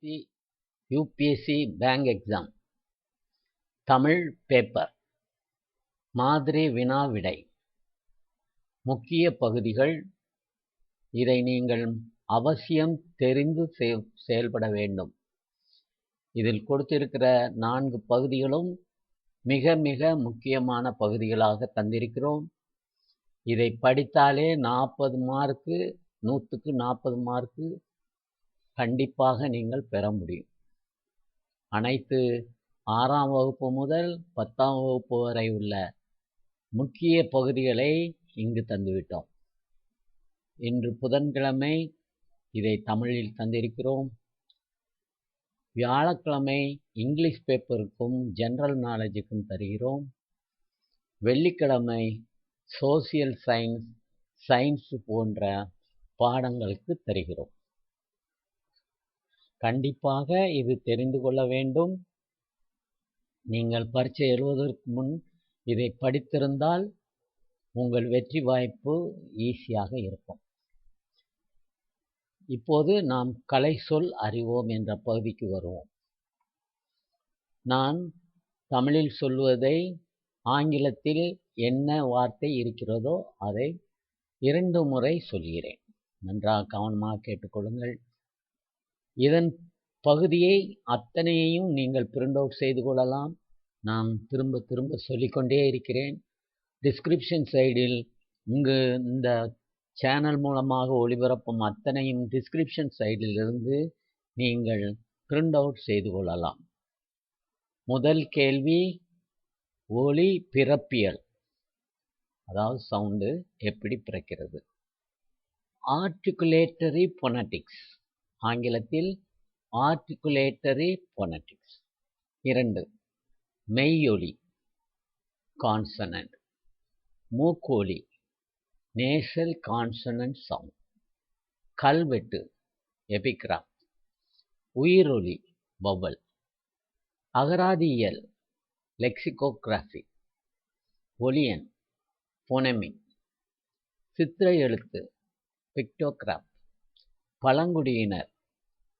B UPSC bank exam. Tamil paper. மாதிரி வினா விடை. முக்கிய பகுதிகள். இதை நீங்கள் அவசியம் தெரிந்து செ- செயல்பட வேண்டும். இதில் கொடுத்திருக்கிற நான்கு பகுதிகளும் மிக மிக முக்கியமான பகுதிகளாக தந்திருக்கிறோம். இதை படித்தாலே நாற்பது மார்க்கு நூற்றுக்கு நாற்பது மார்க்கு கண்டிப்பாக நீங்கள் பெற முடியும். அனைத்து ஆறாம் வகுப்பு முதல் பத்தாம் வகுப்பு வரை உள்ள முக்கிய பகுதிகளை இங்கு தந்துவிட்டோம். இன்று புதன்கிழமை இதை தமிழில் தந்திருக்கிறோம். வியாழக்கிழமை இங்கிலீஷ் பேப்பருக்கும் ஜெனரல் நாலேஜுக்கும் தருகிறோம். வெள்ளிக்கிழமை சோசியல் சயின்ஸ் சயின்ஸ் போன்ற பாடங்களுக்கு தருகிறோம். கண்டிப்பாக இது தெரிந்து கொள்ள வேண்டும். நீங்கள் பரீட்சை எழுவதற்கு முன் இதை படித்திருந்தால் உங்கள் வெற்றி வாய்ப்பு ஈஸியாக இருக்கும். இப்போது நாம் கலை சொல் அறிவோம் என்ற பகுதிக்கு வருவோம். நான் தமிழில் சொல்வதை ஆங்கிலத்தில் என்ன வார்த்தை இருக்கிறதோ அதை இரண்டு முறை சொல்கிறேன். நன்றாக கவனமாக கேட்டுக்கொள்ளுங்கள் இதன் பகுதியை அத்தனையையும் நீங்கள் பிரிண்ட் அவுட் செய்து கொள்ளலாம். நான் திரும்ப திரும்ப சொல்லிக்கொண்டே இருக்கிறேன். டிஸ்கிரிப்ஷன் சைடில் இங்கு இந்த சேனல் மூலமாக ஒளிபரப்பும் அத்தனையும் டிஸ்கிரிப்ஷன் சைடில் இருந்து நீங்கள் பிரிண்ட் அவுட் செய்து கொள்ளலாம். முதல் கேள்வி ஒளி பிறப்பியல். அதாவது சவுண்டு எப்படி பிறக்கிறது? ஆர்டிகுலேட்டரி பொனட்டிக்ஸ் ஆங்கிலத்தில் ஆர்டிகுலேட்டரி பொனட்டிக்ஸ் இரண்டு மெய்யொலி கான்சனன்ட் மூக்கோலி நேஷல் கான்சனன்ட் சவுண்ட் கல்வெட்டு எபிகிராஃப் உயிரொலி பவல் அகராதியியல் லெக்சிகோகிராஃபி ஒலியன் பொனமி சித்திர எழுத்து பிக்டோகிராஃப் பழங்குடியினர்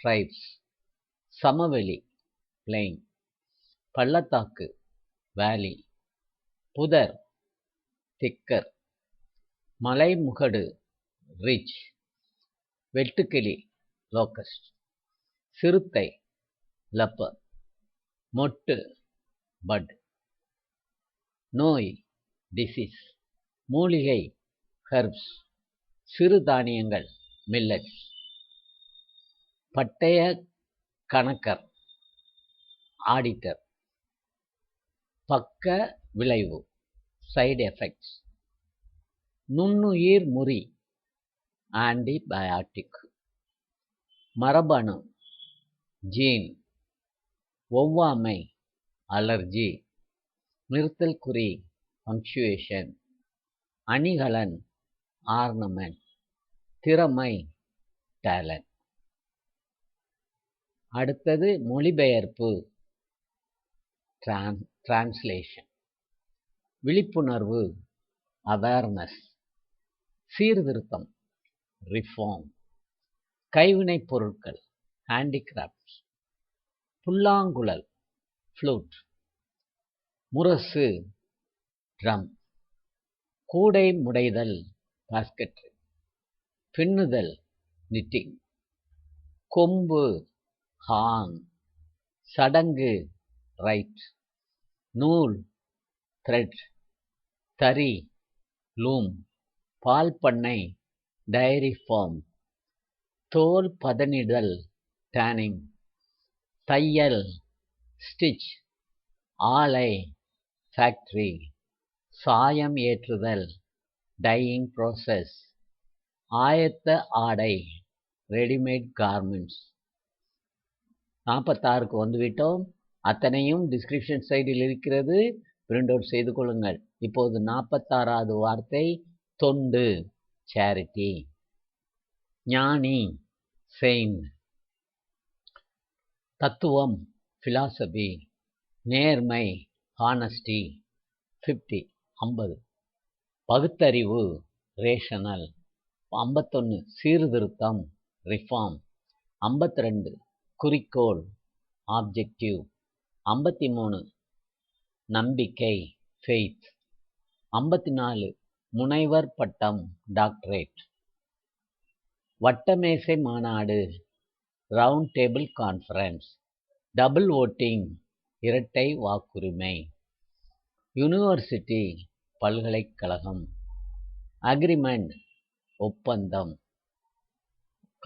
ட்ரைப்ஸ் சமவெளி பிளெயின் பள்ளத்தாக்கு வேலி புதர் திக்கர் மலைமுகடு ரிச் வெட்டுக்கிளி லோக்கஸ்ட் சிறுத்தை லப்பர் மொட்டு பட் நோய் டிசீஸ் மூலிகை ஹெர்ப்ஸ் சிறுதானியங்கள் மில்லட்ஸ் பட்டய கணக்கர் ஆடிட்டர் பக்க விளைவு சைடு எஃபெக்ட்ஸ் நுண்ணுயிர் முறி ஆன்டிபயாட்டிக் மரபணு ஜீன் ஒவ்வாமை அலர்ஜி நிறுத்தல் குறி பங்க்சுவேஷன் அணிகலன் ஆர்னமெண்ட் திறமை டேலண்ட் அடுத்தது மொழிபெயர்ப்பு. ட்ரான் டிரான்ஸ்லேஷன் விழிப்புணர்வு. அவேர்னஸ் சீர்திருத்தம். ரிஃபார்ம் கைவினைப் பொருட்கள். ஹேண்டிகிராஃப்ட்ஸ் புல்லாங்குழல். ஃப்ளூட் முரசு. ட்ரம் கூடை முடைதல். பாஸ்கெட்ரி பின்னுதல். நிட்டிங் கொம்பு. ஹாங். சடங்கு ரைட் நூல் த்ரெட் தறி லூம் பால் பண்ணை டைரி ஃபார்ம் தோல் பதனிடல் டேனிங் தையல் ஸ்டிச் ஆலை ஃபேக்ட்ரி சாயம் ஏற்றுதல் டையிங் ப்ராசஸ் ஆயத்த ஆடை ரெடிமேட் கார்மெண்ட்ஸ் நாற்பத்தாறுக்கு வந்துவிட்டோம். அத்தனையும் டிஸ்கிரிப்ஷன் சைடில் இருக்கிறது. பிரிண்ட் அவுட் செய்து கொள்ளுங்கள். இப்போது நாற்பத்தாறாவது வார்த்தை தொண்டு சேரிட்டி ஞானி செயின் தத்துவம் ஃபிலாசபி நேர்மை ஹானஸ்டி ஃபிஃப்டி ஐம்பது. பகுத்தறிவு ரேஷனல் ஐம்பத்தொன்று சீர்திருத்தம் ரிஃபார்ம் ஐம்பத்தி ரெண்டு குறிக்கோள் ஆப்ஜெக்டிவ் ஐம்பத்தி மூணு நம்பிக்கை ஃபெய்த் ஐம்பத்தி நாலு முனைவர் பட்டம் டாக்டரேட் வட்டமேசை மாநாடு round table conference double voting இரட்டை வாக்குரிமை. யூனிவர்சிட்டி பல்கலைக்கழகம். அக்ரிமெண்ட் ஒப்பந்தம்.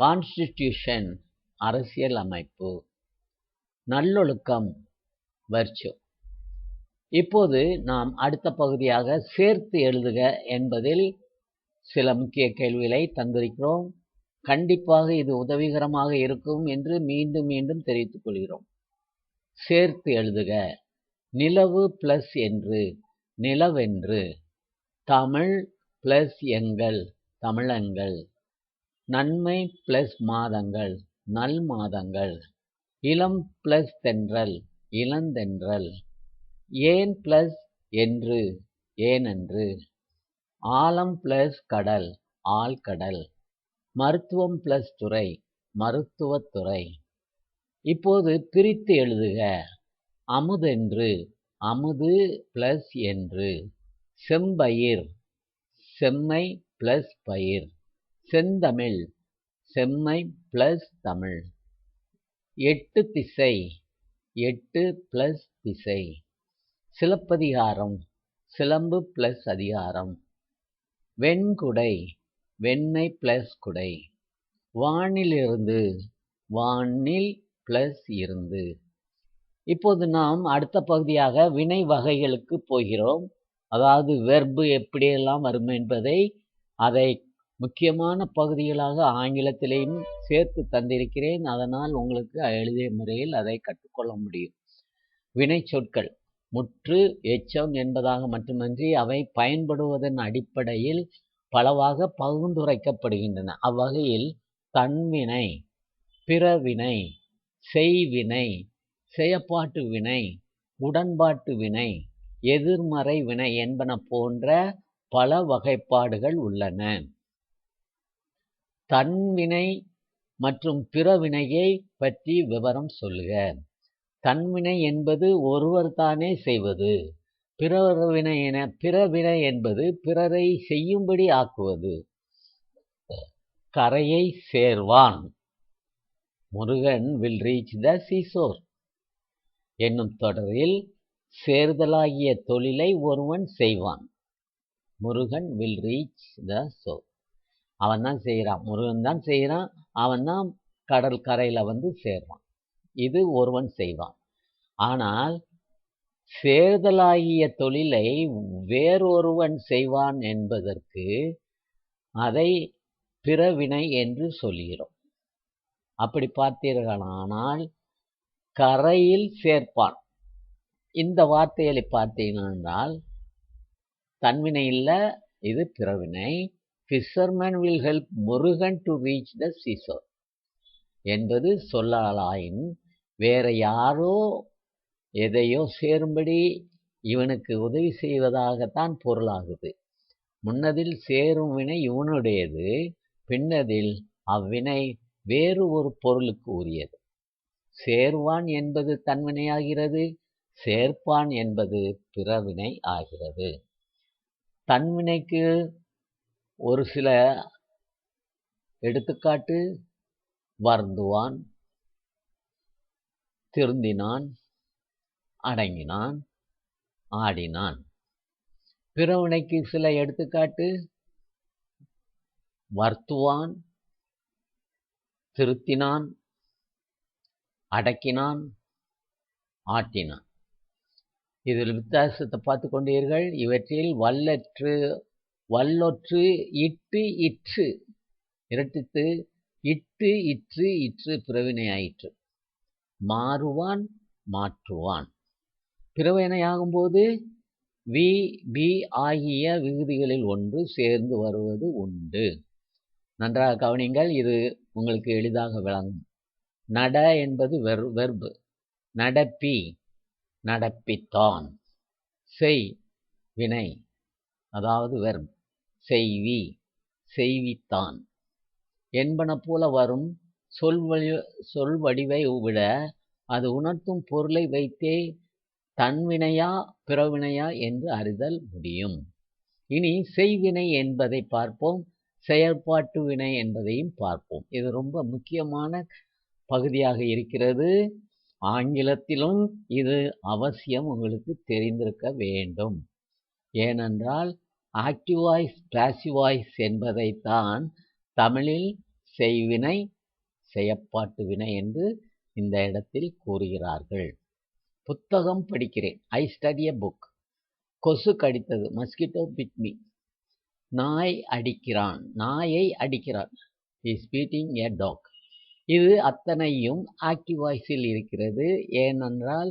கான்ஸ்டிடியூஷன் அரசியல் அமைப்பு நல்லொழுக்கம் வர்ச்சு. இப்போது நாம் அடுத்த பகுதியாக சேர்த்து எழுதுக என்பதில் சில முக்கிய கேள்விகளை தந்திருக்கிறோம். கண்டிப்பாக இது உதவிகரமாக இருக்கும் என்று மீண்டும் மீண்டும் தெரிவித்துக் கொள்கிறோம். சேர்த்து எழுதுக. நிலவு பிளஸ் என்று. நிலவென்று. தமிழ் பிளஸ் எங்கள். தமிழங்கள். நன்மை பிளஸ் மாதங்கள். நல் மாதங்கள். இளம் பிளஸ் தென்றல் இளந்தென்றல். ஏன் பிளஸ் என்று ஏனென்று. ஆழம் பிளஸ் கடல் ஆழ்கடல். மருத்துவம் பிளஸ் துறை மருத்துவத்துறை இப்போது பிரித்து எழுதுக. அமுதென்று அமுது பிளஸ் என்று. செம்பயிர் செம்மை பிளஸ் பயிர். செந்தமிழ் செம்மை பிளஸ் தமிழ். எட்டு திசை எட்டு பிளஸ் திசை. சிலப்பதிகாரம் சிலம்பு பிளஸ் அதிகாரம். வெண்குடை வெண்மை பிளஸ் குடை. வானிலிருந்து வானில் பிளஸ் இருந்து. இப்போது நாம் அடுத்த பகுதியாக வினை வகைகளுக்கு போகிறோம். அதாவது வெர்பு எப்படியெல்லாம் வரும் என்பதை அதை முக்கியமான பகுதிகளாக ஆங்கிலத்திலேயும் சேர்த்து தந்திருக்கிறேன். அதனால் உங்களுக்கு எழுதிய முறையில் அதை கற்றுக்கொள்ள முடியும். வினை சொற்கள். முற்று எச்சம் என்பதாக மட்டுமன்றி அவை பயன்படுவதன் அடிப்படையில் பலவாக பகுந்துரைக்கப்படுகின்றன அவ்வகையில் தன்வினை பிறவினை செய்வினை செயப்பாட்டு வினை உடன்பாட்டு வினை எதிர்மறை வினை என்பன போன்ற பல வகைப்பாடுகள் உள்ளன. தன்வினை மற்றும் பிறவினையை பற்றி விவரம் சொல்லுக. தன்வினை என்பது ஒருவர் தானே செய்வது. பிறவினை என பிறவினை என்பது பிறரை செய்யும்படி ஆக்குவது. கரையை சேர்வான். Murugan will reach the seashore என்னும் தொடரில் சேர்தலாகிய தொழிலை ஒருவன் செய்வான். Murugan will reach the shore அவன் தான் செய்கிறான் முருகன் தான் செய்கிறான் அவன் தான் கடல் கரையில் வந்து சேர்வான். இது ஒருவன் செய்வான். ஆனால் சேர்தலாகிய தொழிலை வேறொருவன் செய்வான் என்பதற்கு அதை பிறவினை என்று சொல்கிறோம். அப்படி பார்த்தீர்களானால் கரையில் சேர்ப்பான். இந்த வார்த்தைகளை பார்த்தீங்கன்னால் தன்வினை இல்லை இது பிறவினை. Fisherman will help Murugan to reach the seashore என்பது சொல்லலாயின் வேற யாரோ எதையோ சேரும்படி இவனுக்கு உதவி செய்வதாகத்தான் பொருளாகுது. முன்னதில் சேரும் வினை இவனுடையது பின்னதில் அவ்வினை வேறு ஒரு பொருளுக்கு உரியது. சேர்வான் என்பது தன்வினையாகிறது சேர்ப்பான் என்பது பிறவினை ஆகிறது. தன்வினைக்கு ஒரு சில எடுத்துக்காட்டு. வருந்துவான் திருந்தினான் அடங்கினான் ஆடினான். பிறவினைக்கு சில எடுத்துக்காட்டு. வருத்துவான் திருத்தினான் அடக்கினான் ஆட்டினான். இதில் வித்தியாசத்தை பார்த்து கொண்டீர்கள். இவற்றில் வல்லற்று வல்லொற்று இட்டு இற்று. இரட்டித்து இட்டு இற்று இற்று பிறவினையாயிற்று மாறுவான் மாற்றுவான். பிறவினையாகும்போது வி பி ஆகிய விகுதிகளில் ஒன்று சேர்ந்து வருவது உண்டு. நன்றாக கவனிங்கள் இது உங்களுக்கு எளிதாக விளங்கும். நட என்பது வெர் வெர்பு. நடப்பி நடப்பித்தான். செய் வினை. அதாவது வெர்ப். செய்வி செய்வித்தான். என்பன போல வரும் சொல்வழி சொல்வடிவை விட அது உணர்த்தும் பொருளை வைத்தே தன்வினையா பிறவினையா என்று அறிதல் முடியும். இனி செய்வினை என்பதை பார்ப்போம் செயற்பாட்டு வினை என்பதையும் பார்ப்போம். இது ரொம்ப முக்கியமான பகுதியாக இருக்கிறது. ஆங்கிலத்திலும் இது அவசியம் உங்களுக்கு தெரிந்திருக்க வேண்டும். ஏனென்றால் ஆக்டிவ் வாய்ஸ் பேசிவ் வாய்ஸ் என்பதைத்தான் தமிழில் செய்வினை செயற்பாட்டு வினை என்று இந்த இடத்தில் கூறுகிறார்கள். புத்தகம் படிக்கிறேன். ஐ ஸ்டடி எ புக் கொசு கடித்தது. மஸ்கிட்டோ பிட்மி நாய் அடிக்கிறான். நாயை அடிக்கிறான். இஸ் பீட்டிங் எ டாக் இது அத்தனையும் ஆக்டிவ் வாய்ஸில் இருக்கிறது. ஏனென்றால்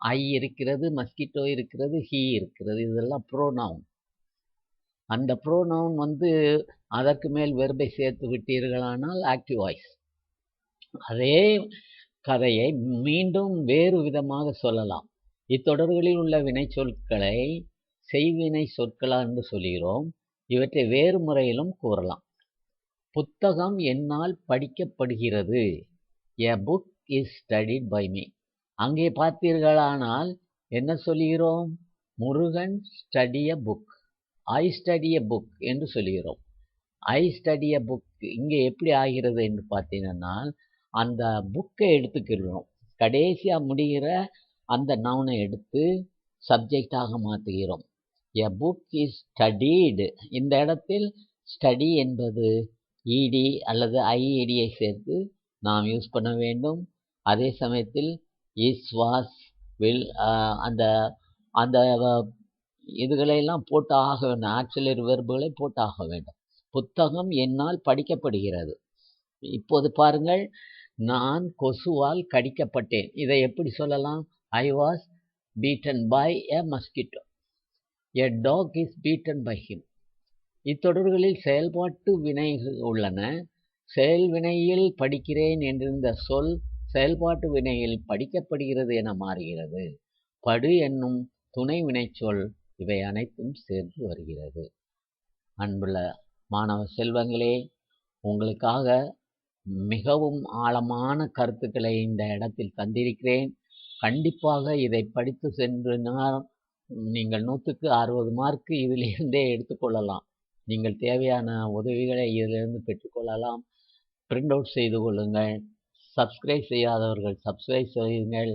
ஐ இருக்கிறது மஸ்கிட்டோ இருக்கிறது ஹீ இருக்கிறது. இதெல்லாம் ப்ரோனவுன் அந்த ப்ரோனவுன் வந்து அதற்கு மேல் வெர்பை சேர்த்து விட்டீர்களானால் ஆக்டிவ் வாய்ஸ் அதே கதையை மீண்டும் வேறு விதமாக சொல்லலாம். இத்தொடர்களில் உள்ள வினை சொற்களை செய்வினை சொற்களா என்று சொல்கிறோம். இவற்றை வேறு முறையிலும் கூறலாம். புத்தகம் என்னால் படிக்கப்படுகிறது. A book is studied by me அங்கே பார்த்தீர்களானால் என்ன சொல்கிறோம்? Murugan studied book I studied book என்று சொல்கிறோம் ஐ ஸ்டடிய புக் இங்கே எப்படி ஆகிறது என்று பார்த்தீங்கன்னா அந்த புக்கை எடுத்துக்கிறோம். கடைசியாக முடிகிற அந்த நவுனை எடுத்து சப்ஜெக்டாக மாற்றுகிறோம். எ புக் இஸ் ஸ்டடீடு இந்த இடத்தில் ஸ்டடி என்பது இடி அல்லது ஐஇடியை சேர்த்து நாம் யூஸ் பண்ண வேண்டும். அதே சமயத்தில் இஸ் வாஸ் வில் அந்த அந்த இதுகளையெல்லாம் போட்டாக ஆக வேண்டும் ஆக்சிலரி வெர்புகளை போட்டாக வேண்டும். புத்தகம் என்னால் படிக்கப்படுகிறது. இப்போது பாருங்கள் நான் கொசுவால் கடிக்கப்பட்டேன். இதை எப்படி சொல்லலாம்? I was bitten by a mosquito a dog is bitten by him இத்தொடர்களில் செயல்பாட்டு வினைகள் உள்ளன. செயல் வினையில் படிக்கிறேன் என்றிருந்த சொல் செயல்பாட்டு வினையில் படிக்கப்படுகிறது என மாறுகிறது. படு என்னும் துணை வினைச்சொல் இவை அனைத்தும் சேர்ந்து வருகிறது. அன்புள்ள மாணவ செல்வங்களே உங்களுக்காக மிகவும் ஆழமான கருத்துக்களை இந்த இடத்தில் தந்திருக்கிறேன். கண்டிப்பாக இதை படித்து சென்று நீங்கள் நூற்றுக்கு அறுபது மார்க்கு இதிலிருந்தே எடுத்துக்கொள்ளலாம் நீங்கள் தேவையான உதவிகளை இதிலிருந்து பெற்றுக்கொள்ளலாம் பிரிண்ட் அவுட் செய்து கொள்ளுங்கள். சப்ஸ்கிரைப் செய்யாதவர்கள் சப்ஸ்கிரைப் செய்யுங்கள்.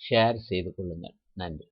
ஷேர் செய்து கொள்ளுங்கள். நன்றி.